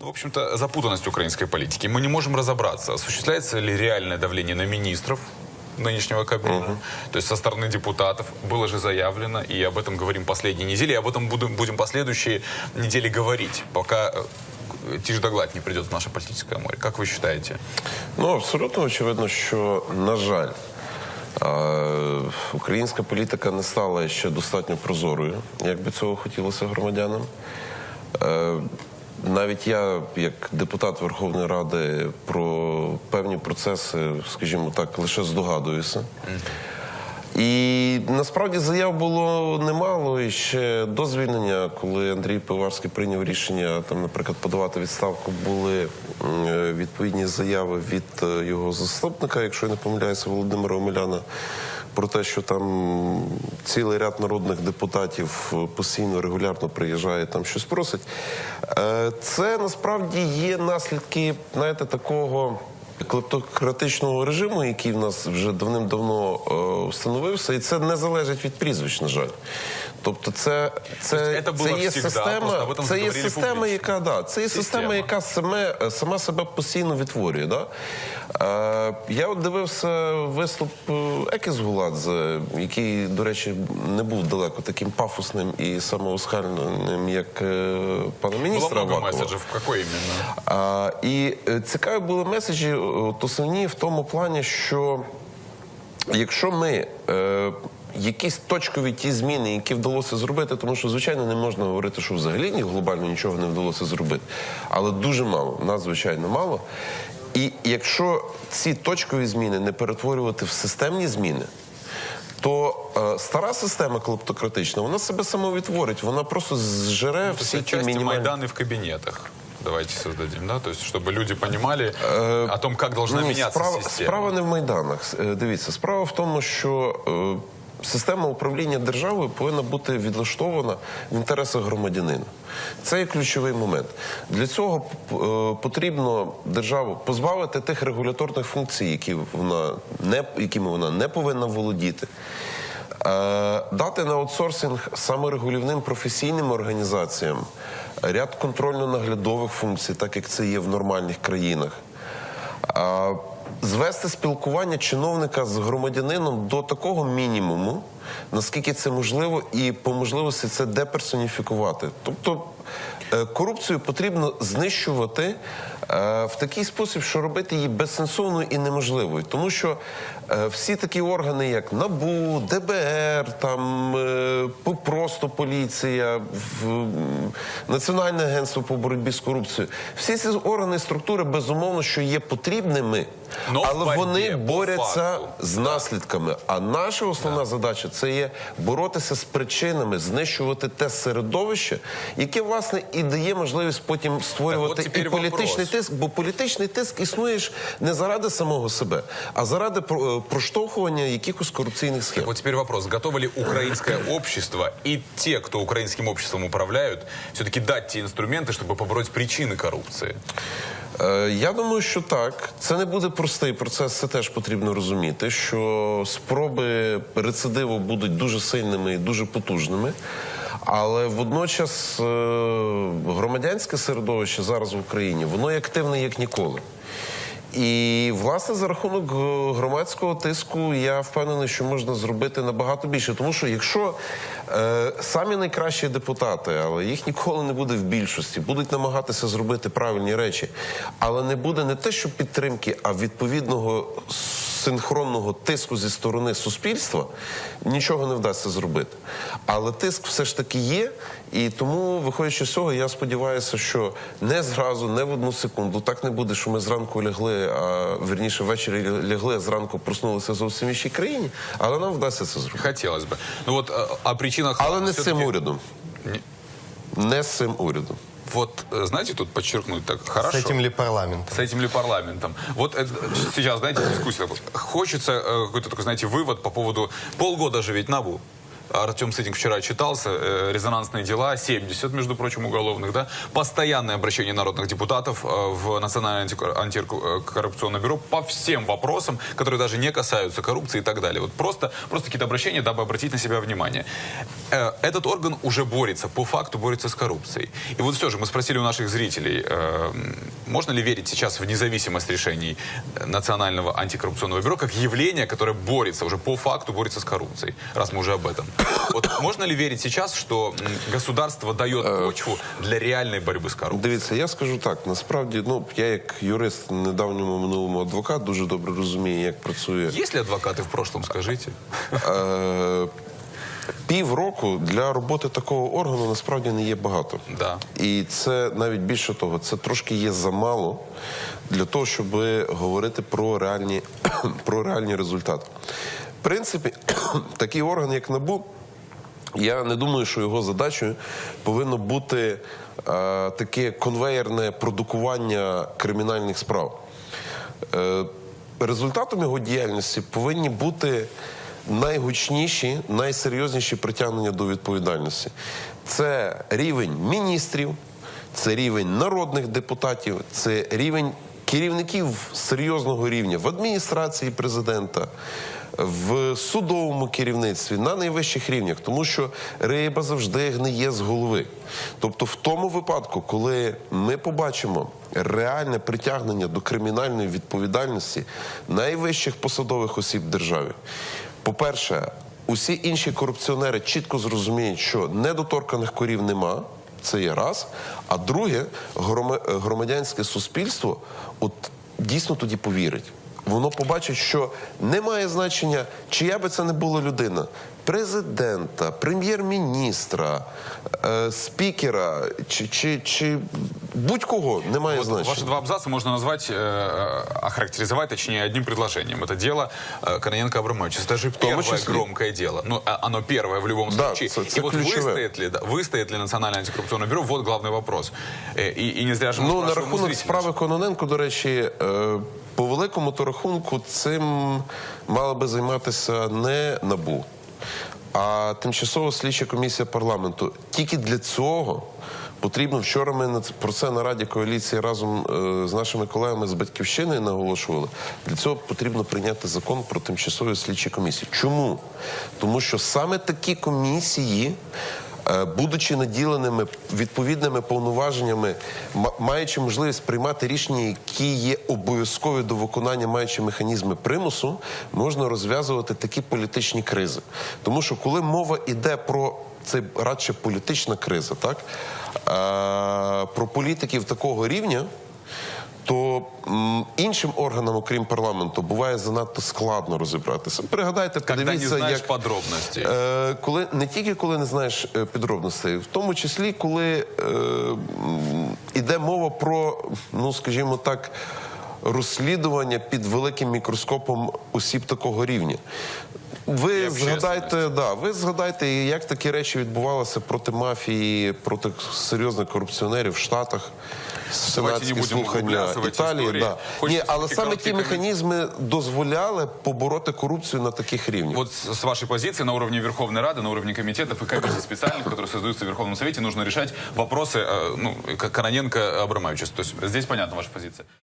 в общем-то, запутанность украинской политики. Мы не можем разобраться, осуществляется ли реальное давление на министров нынешнего Кабмина, то есть со стороны депутатов. Было же заявлено, и об этом говорим последние недели, и об этом будем, будем последующие недели говорить, пока э, тишь да гладь не придет в наше политическое море. Как вы считаете? Ну, абсолютно очевидно, що, на жаль, е, українська політика не стала ще достатньо прозорою, як би цього хотілося громадянам. Навіть я, як депутат Верховної Ради, про певні процеси, скажімо так, лише здогадуюся. І насправді заяв було немало. І ще до звільнення, коли Андрій Пиварський прийняв рішення, там, наприклад, подавати відставку, були відповідні заяви від е, його заступника, якщо я не помиляюся, Володимира Омеляна, про те, що там цілий ряд народних депутатів е, постійно регулярно приїжджає, там щось просить. Е, Це насправді є наслідки, знаєте, такого клептократичного режиму, який в нас вже давним-давно е, встановився, і це не залежить від прізвищ, на жаль. Тобто, це, це, Тобто це це є система, це є система, яка да, це є система, яка саме, е, сама себе постійно відтворює. Да? Е, я от дивився виступ е, Екіс Гуладзе, який, до речі, не був далеко таким пафосним і самоусхальним, як е, пана міністра Авакова. месседжев. Какой именно? А, і цікаві були меседжі е, от основні в тому плані, що якщо ми е, якісь точкові ті зміни, які вдалося зробити, тому що звичайно не можна говорити, що взагалі ні глобально нічого не вдалося зробити, але дуже мало, надзвичайно мало. І якщо ці точкові зміни не перетворювати в системні зміни. То е, стара система клептократична, вона себе самовідтворить, вона просто зжере есть всі ті мінімальні... Майданы в кабинетах. Давайте создадим, да? То есть, чтобы люди понимали о том, как должна Ні, меняться справа, система. справа не в майданах. Е, Дивіться, справа в тому, що е, система управління державою повинна бути відлаштована в інтересах громадянина. Це є ключовий момент. Для цього е, потрібно державу позбавити тих регуляторних функцій, які вона не якими вона не повинна володіти. Е, Дати на аутсорсинг саморегулівним професійним організаціям ряд контрольно-наглядових функцій, так як це є в нормальних країнах. Звести спілкування чиновника з громадянином до такого мінімуму, наскільки це можливо, і по можливості це деперсоніфікувати. Тобто е, корупцію потрібно знищувати е, в такий спосіб, що робити її безсенсовною і неможливою. Тому що е, всі такі органи, як НАБУ, ДБР, там просто поліція, Національне агентство по боротьбі з корупцією, всі ці органи і структури безумовно, що є потрібними, Но але вони борються з наслідками. А наша основна задача це є боротися з причинами, знищувати те середовище, яке власне і дає можливість потім створювати Так от і тепер політичний вопрос. тиск, бо політичний тиск існує ж не заради самого себе, а заради про- е, проштовхування якихось корупційних схем. Вот теперь вопрос. Готово ли украинское общество и те, кто украинским обществом управляют, все-таки дать те инструменты, чтобы побороть причины коррупции? Е, Я думаю, що так. Це не буде простий процес, це теж потрібно розуміти, що спроби рецидиву будуть дуже сильними і дуже потужними. Але водночас е, громадянське середовище зараз в Україні воно є активне як ніколи. І власне за рахунок е, громадського тиску я впевнений, що можна зробити набагато більше. Тому що якщо самі найкращі депутати, але їх ніколи не буде в більшості, будуть намагатися зробити правильні речі, але не буде не те, що підтримки, а відповідного синхронного тиску зі сторони суспільства, нічого не вдасться зробити. Але тиск все ж таки є, і тому, виходячи з цього, я сподіваюся, що не зразу, не в одну секунду. Так не буде, що ми зранку лягли, а вірніше ввечері лягли, а зранку проснулися зовсім іншій країні, але нам вдасться це зробити. Хотелось бы. Ну вот э, о причинах... Але не з цим всё-таки- урядом. Не- Не з цим урядом. Вот, э, знаете, тут подчеркнуть так хорошо. С этим ли парламент? С этим ли парламентом? Вот это, сейчас, знаете, дискуссия. Хочется э, какой-то такой, знаете, вывод по поводу... Полгода же ведь НАБУ Артем Сытник вчера читался, э, резонансные дела, 70, между прочим, уголовных, да, постоянное обращение народных депутатов э, в Национальное антикор- антикоррупционное бюро по всем вопросам, которые даже не касаются коррупции и так далее. Вот просто, просто какие-то обращения, дабы обратить на себя внимание. Э, Этот орган уже борется, по факту борется с коррупцией. И вот все же, мы спросили у наших зрителей, можно ли верить сейчас в независимость решений Национального антикоррупционного бюро как явление, которое борется, уже по факту борется с коррупцией, раз мы уже об этом. Вот можно ли верить сейчас, что государство дает почву для реальной борьбы с коррупцией? Дивіться, я скажу так. Насправді, ну я як юрист недавньому минулому адвокат дуже добре розумію, як працює Есть ли адвокаты в прошлом, скажите? Е, Півроку для роботи такого органу насправді не є багато. Да. І це навіть більше того, це трошки є замало для того, щоб говорити про реальні, про реальні результати. Принципі, такий орган, як НАБУ, я не думаю, що його задачею повинно бути е, таке конвеєрне продукування кримінальних справ. Е, результатом його діяльності повинні бути найгучніші, найсерйозніші притягнення до відповідальності. Це рівень міністрів, це рівень народних депутатів, це рівень керівників серйозного рівня в адміністрації президента. В судовому керівництві на найвищих рівнях, тому що риба завжди гниє з голови. Тобто, в тому випадку, коли ми побачимо реальне притягнення до кримінальної відповідальності найвищих посадових осіб держави, по-перше, усі інші корупціонери чітко зрозуміють, що недоторканих корів нема. Це є раз. А друге, грома- громадянське суспільство от дійсно тоді повірить Воно побачить, що немає значення, чия би це не була людина. Президента, прем'єр-міністра, е, спікера чи, чи, чи будь-кого немає Вот значення. ваши два абзаца можно назвать, э, охарактеризовать, точнее, одним предложением. Это дело э, Кононенко-Абрамовича. Это же том первое числе. громкое дело. Ну, а- оно первое в любом Да, случае. це- це и вот ключове. выстоит ли, да, выстоит ли Национальное антикоррупционное бюро, вот главный вопрос. Э, И, и не зря же мы Ну, на спрашиваем у рахунок зрителей. справи Кононенко, до речі, е, по великому то рахунку цим мала би займатися не НАБУ, а тимчасова слідча комісія парламенту. Тільки для цього потрібно вчора ми про це на Раді коаліції разом е, з нашими колегами з батьківщини наголошували. Для цього потрібно прийняти закон про тимчасові слідчі комісії. Чому? Тому що саме такі комісії. Е, будучи наділеними відповідними повноваженнями, маючи можливість приймати рішення, які є обов'язкові до виконання, маючи механізми примусу, можна розв'язувати такі політичні кризи. Тому що коли мова йде про це радше політична криза, так е, про політиків такого рівня. То іншим органам, окрім парламенту, буває занадто складно розібратися. Пригадайте, подивіться, не подивіться, як подробності, Е, коли не тільки коли не знаєш е, підробностей, в тому числі, коли е, іде мова про, ну скажімо так, розслідування під великим мікроскопом осіб такого рівня. Ви общественності. згадайте, да, ви згадайте, як такі речі відбувалися проти мафії, проти серйозних корупціонерів в Штатах, Давайте не сенатські будемо слухання углубляться в ці Італії. історії. Да. Хочеться Ні, але все-таки саме короткий ті механізми дозволяли побороти корупцію на таких рівнях. Вот с с вашей позиции на уровне Верховной Рады, на уровне комитетов и комиссий специальных, которые создаются в Верховном Совете, нужно решать вопросы э, ну, К- Кононенко-Абрамовича. То есть здесь понятна ваша позиция.